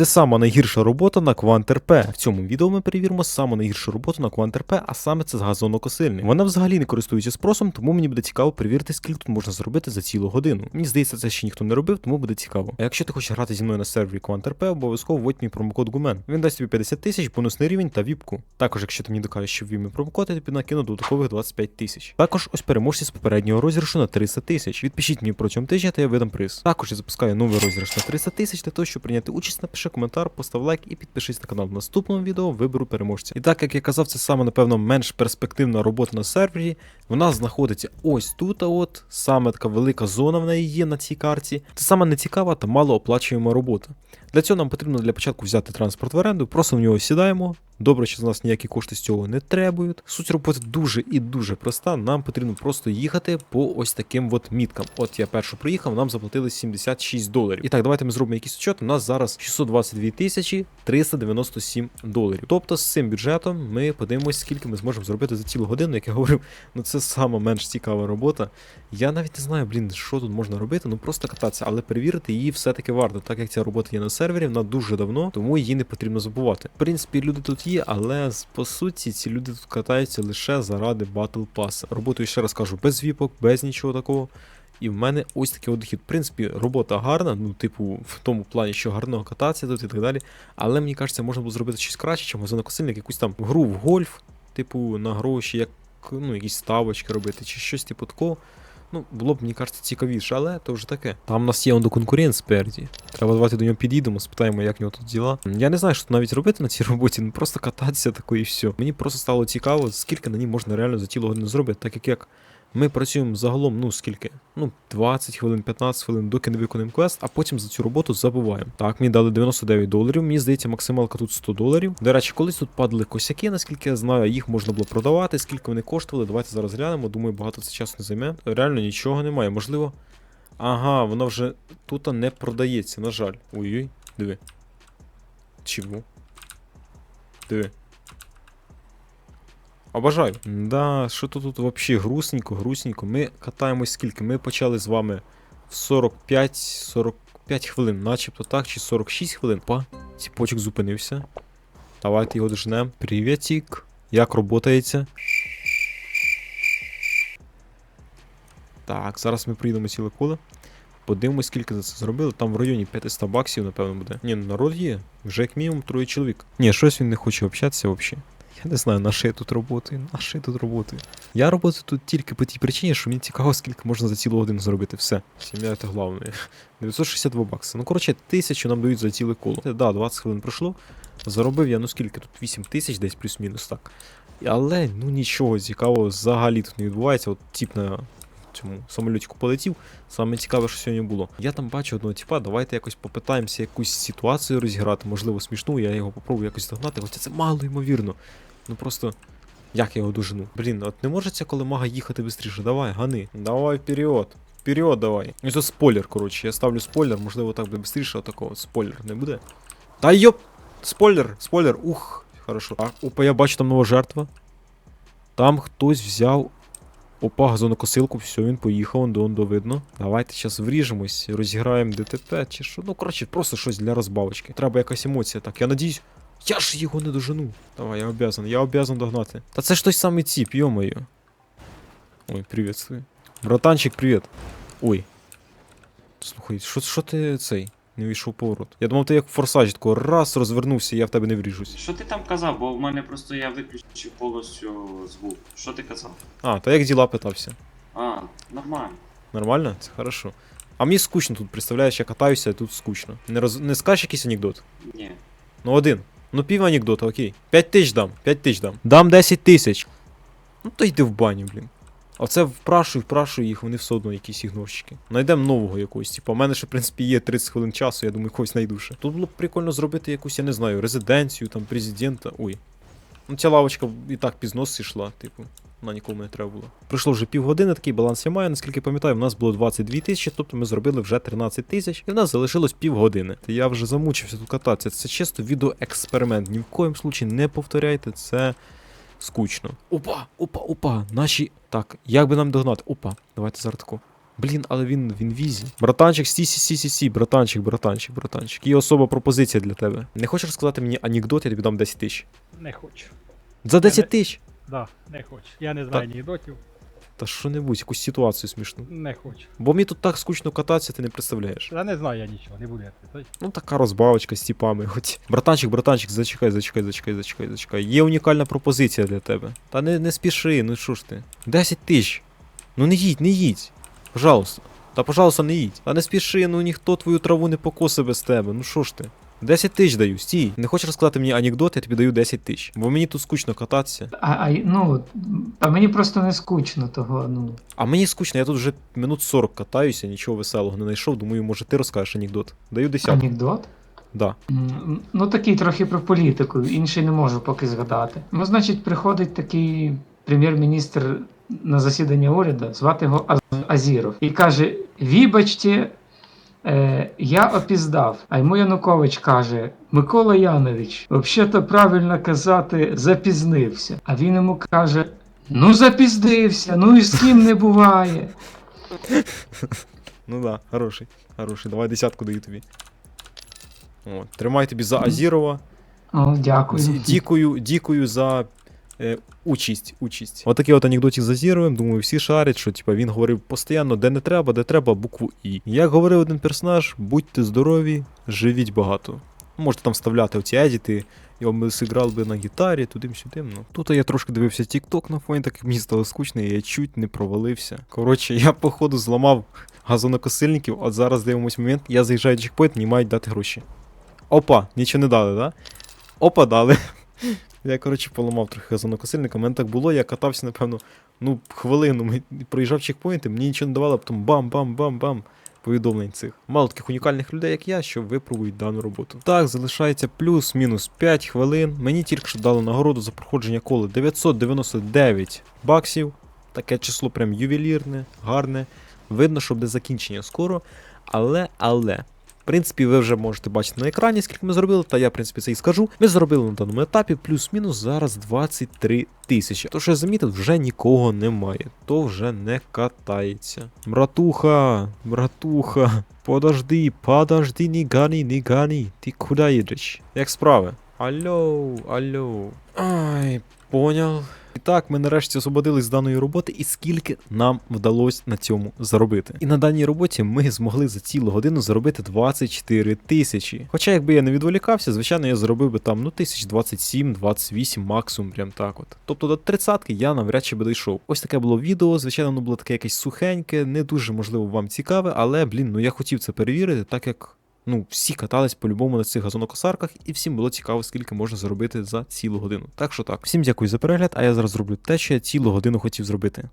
Це сама найгірша робота на QuantRP. В цьому відео ми перевіримо саму найгіршу роботу на QuantRP, а саме це з газонокосильник. Вона взагалі не користується спросом, тому мені буде цікаво перевірити, скільки тут можна зробити за цілу годину. Мені здається, це ще ніхто не робив, тому буде цікаво. А якщо ти хочеш грати зі мною на сервері QuantRP, обов'язково вводь мій промокод Гумен. Він дасть тобі 50 тисяч, бонусний рівень та віпку. Також, якщо ти мені докажеш, що ввів мій промокод, я тобі накину додаткових 25 тисяч. Також ось переможці з попереднього розіграшу на 300 тисяч. Відпишіть мені протягом тижня, та я видам приз. Також я запускаю новий розіграш на 300 тисяч. Для того, щоб прийняти участь, напиши коментар, постав лайк і підпишись на канал. В наступному відео виберу переможця. І так як я казав, це саме напевно менш перспективна робота на сервері. Вона знаходиться ось тут. а От саме така велика зона в неї є на цій карті. Це саме нецікава та малооплачуєма робота. Для цього нам потрібно для початку взяти транспорт в оренду, просто в нього сідаємо. Добре, що з нас ніякі кошти з цього не требують. Суть роботи дуже і дуже проста. Нам потрібно просто їхати по ось таким от міткам. От я першу приїхав, нам заплатили 76 доларів. І так, давайте ми зробимо якийсь учет. У нас зараз 622 тисячі 397 доларів. Тобто з цим бюджетом ми подивимось, скільки ми зможемо зробити за цілу годину. Як я говорив, ну це сама менш цікава робота. Я навіть не знаю, блін, що тут можна робити, ну просто кататися, але перевірити її все-таки варто, так як ця робота є на сервері, вона дуже давно, тому її не потрібно забувати. В принципі, люди тут є, але по суті ці люди тут катаються лише заради Battle Pass. Роботу ще раз кажу, без віпок, без нічого такого. І в мене ось такий от дохід. В принципі, робота гарна, ну, типу, в тому плані, що гарно кататися тут і так далі. Але мені кажеться, можна було зробити щось краще, чим газонокосильник, якусь там гру в гольф, типу, на гроші, як ну, якісь ставочки робити, чи щось типу такого. Ну, було б, мені кажеться, цікавіше, але то вже таке. Там у нас є конкурент спереді. Треба давати до нього підійдемо, спитаємо, як в нього тут діла. Я не знаю, що навіть робити на цій роботі, ну просто кататися тако і все. Мені просто стало цікаво, скільки на ній можна реально за тіло не зробити, так як. Ми працюємо загалом, ну скільки? Ну, 20 хвилин, 15 хвилин, доки не виконаємо квест, а потім за цю роботу забуваємо. Так, мені дали 99 доларів. Мені здається, максималка тут 100 доларів. До речі, колись тут падали косяки, наскільки я знаю, їх можна було продавати, скільки вони коштували. Давайте зараз глянемо. Думаю, багато це часу не займе. Реально нічого немає. Можливо. Ага, воно вже тут не продається, на жаль. Ой-ой, диви. Чого? Диви. Обажаю. Да, що то тут вообще грустненько, грустненько. Ми катаємось скільки? Ми почали з вами в 45 45 хвилин, начебто так, чи 46 хвилин. Па, ціпочок зупинився. Давайте його дожнемо. Привітік. Як роботається? Так, зараз ми приїдемо ціле коло. Подивимось, скільки за це зробили. Там в районі 500 баксів, напевно, буде. Ні, ну народ є. Вже як мінімум троє чоловік. Ні, щось він не хоче общатися взагалі. Я не знаю, на що я тут роботи, на що я тут роботи. Я роботу тут тільки по тій причині, що мені цікаво, скільки можна за цілу годину зробити. Все. Сім'я це головне. 962 бакси. Ну, коротше, тисячу нам дають за ціле коло. Е, Да, 20 хвилин пройшло. Заробив я, ну скільки тут? 8 тисяч десь плюс-мінус так. Але ну нічого цікавого взагалі тут не відбувається. От тип на цьому самолітику полетів. Саме цікаве, що сьогодні було. Я там бачу одного типа, давайте якось попитаємося якусь ситуацію розіграти, можливо, смішну, я його попробую якось догнати, хоча це мало ймовірно. Ну просто. Як я його дожену? Блін, от не може ця колемага їхати швидше. Давай, гани. Давай вперед. Вперед давай. І це спойлер, коротше. Я ставлю спойлер, можливо, так буде швидше, а такого спойлер не буде. Та йоп! Спойлер, спойлер, ух, хорошо. А, опа, я бачу там нова жертва. Там хтось взяв. Опа, газонокосилку, все, він поїхав, он до он до видно. Давайте зараз вріжемось, розіграємо ДТП чи що. Ну, коротше, просто щось для розбавочки. Треба якась емоція. Так, я надіюсь. Я ж його не дожену. Давай, я обязан, я обязан догнати. Та це ж той самий ціп, йо-моє. Ой, приветствую. Братанчик, привіт. Ой. Слухай, що ти цей? Не вийшов поворот. Я думав, ти як в форсажі тако раз розвернувся, і я в тебе не вріжусь. Що ти там казав? Бо в мене просто я виключив повністю звук. Що ти казав? А, та як діла питався? А, нормально. Нормально? Це хорошо. А мені скучно тут, представляєш, я катаюся, а тут скучно. Не, роз... не скажеш якийсь анекдот? Ні. Ну один. Ну пів анекдота, окей. 5 тисяч дам, 5 тисяч дам. Дам 10 тисяч. Ну то йди в баню, блін. А це впрашую, впрашую їх, вони все одно якісь ігнорщики. Найдемо нового якогось. Типу, у мене ще, в принципі, є 30 хвилин часу, я думаю, когось знайду ще. Тут було б прикольно зробити якусь, я не знаю, резиденцію, там, президента. Ой. Ну ця лавочка і так пізно йшла, типу. Вона нікому не треба було. Пройшло вже півгодини, такий баланс я маю. Наскільки пам'ятаю, в нас було 22 тисячі, тобто ми зробили вже 13 тисяч, і в нас залишилось півгодини. Та я вже замучився тут кататися. Це чисто відеоексперимент. Ні в коїм случаї не повторяйте, це скучно. Опа, опа, опа. Наші. Так, як би нам догнати? Опа, давайте зараз таку. Блін, але він він візі. Братанчик, сі сі сі сі сі братанчик, братанчик, братанчик. Є особа пропозиція для тебе. Не хочеш розказати мені анекдот, я тобі дам 10 тисяч. Не хочу. За 10 тисяч! Да, не хочу. Я не знаю анекдотів, Та що-небудь, якусь ситуацію смішну. не хочу. Бо мені тут так скучно кататися, ти не представляєш. Я не знаю я нічого, не буду я питати. Ну така розбавочка з тіпами. Хоч. Братанчик, братанчик, зачекай, зачекай, зачекай, зачекай, зачекай. Є унікальна пропозиція для тебе. Та не, не спіши, ну що ж ти. 10 тисяч. Ну не їдь, не їдь. Пожалуйста. Та пожалуйста, не їдь. Та не спіши, ну ніхто твою траву не покосе без тебе. Ну що ж ти? 10 тисяч даю, стій. Не хочеш розказати мені анекдот, я тобі даю 10 тисяч. Бо мені тут скучно кататися. А, а ну, а мені просто не скучно того. Ну. А мені скучно, я тут вже минут 40 катаюся, нічого веселого не знайшов. Думаю, може ти розкажеш анекдот. Даю 10. Анекдот? Да. Ну, такий трохи про політику, інший не можу поки згадати. Ну, значить, приходить такий прем'єр-міністр на засідання уряду, звати його Аз- Азіров, і каже: Вибачте, е, я опіздав. А йому Янукович каже: Микола Янович, взагалі-то правильно казати, запізнився. А він йому каже: Ну, запіздився, ну і з ким не буває. Ну да, хороший, хороший. Давай десятку даю тобі. О, тримай тобі за Азірова. О, дякую. Дікую, дікую за е, участь. участь. Отакий от анекдотик з Азіровим, думаю, всі шарять, що типа, він говорив постійно, де не треба, де треба, букву І. Як говорив один персонаж, будьте здорові, живіть багато. Можете там вставляти оці едіти, я би зіграв би на гітарі, тудим-сюдим. Ну. Тут я трошки дивився TikTok на фоні, так як мені стало скучно, і я чуть не провалився. Коротше, я походу зламав газонокосильників, от зараз дивимось момент, я заїжджаю в чекпоінт, мені мають дати гроші. Опа, нічого не дали, да? Опа, дали. Я, коротше, поламав трохи газонокосильника. У мене так було, я катався, напевно, ну, хвилину. Проїжджав чекпоінти, мені нічого не давало, а потім бам-бам-бам-бам. Повідомлень цих. Мало таких унікальних людей, як я, що випробують дану роботу. Так, залишається плюс-мінус 5 хвилин. Мені тільки що дали нагороду за проходження кола 999 баксів. Таке число прям ювелірне, гарне. Видно, що буде закінчення скоро. Але, але. В принципі, ви вже можете бачити на екрані, скільки ми зробили, та я, в принципі, це і скажу. Ми зробили на даному етапі плюс-мінус зараз 23 тисячі. То, що я замітив, вже нікого немає. То вже не катається. Братуха, братуха, подожди, подожди, не гані, не гані. Ти куди їдеш? Як справи? Алло, алло. Ай, поняв. Так, ми нарешті освободились з даної роботи, і скільки нам вдалося на цьому заробити. І на даній роботі ми змогли за цілу годину заробити 24 тисячі. Хоча, якби я не відволікався, звичайно, я заробив би там ну тисяч 27, 28 максимум, прям так от. Тобто до 30 я навряд чи би дійшов. Ось таке було відео. Звичайно, воно було таке якесь сухеньке, не дуже можливо вам цікаве, але блін, ну я хотів це перевірити, так як. Ну, всі катались по-любому на цих газонокосарках, і всім було цікаво, скільки можна заробити за цілу годину. Так що так. Всім дякую за перегляд, а я зараз зроблю те, що я цілу годину хотів зробити.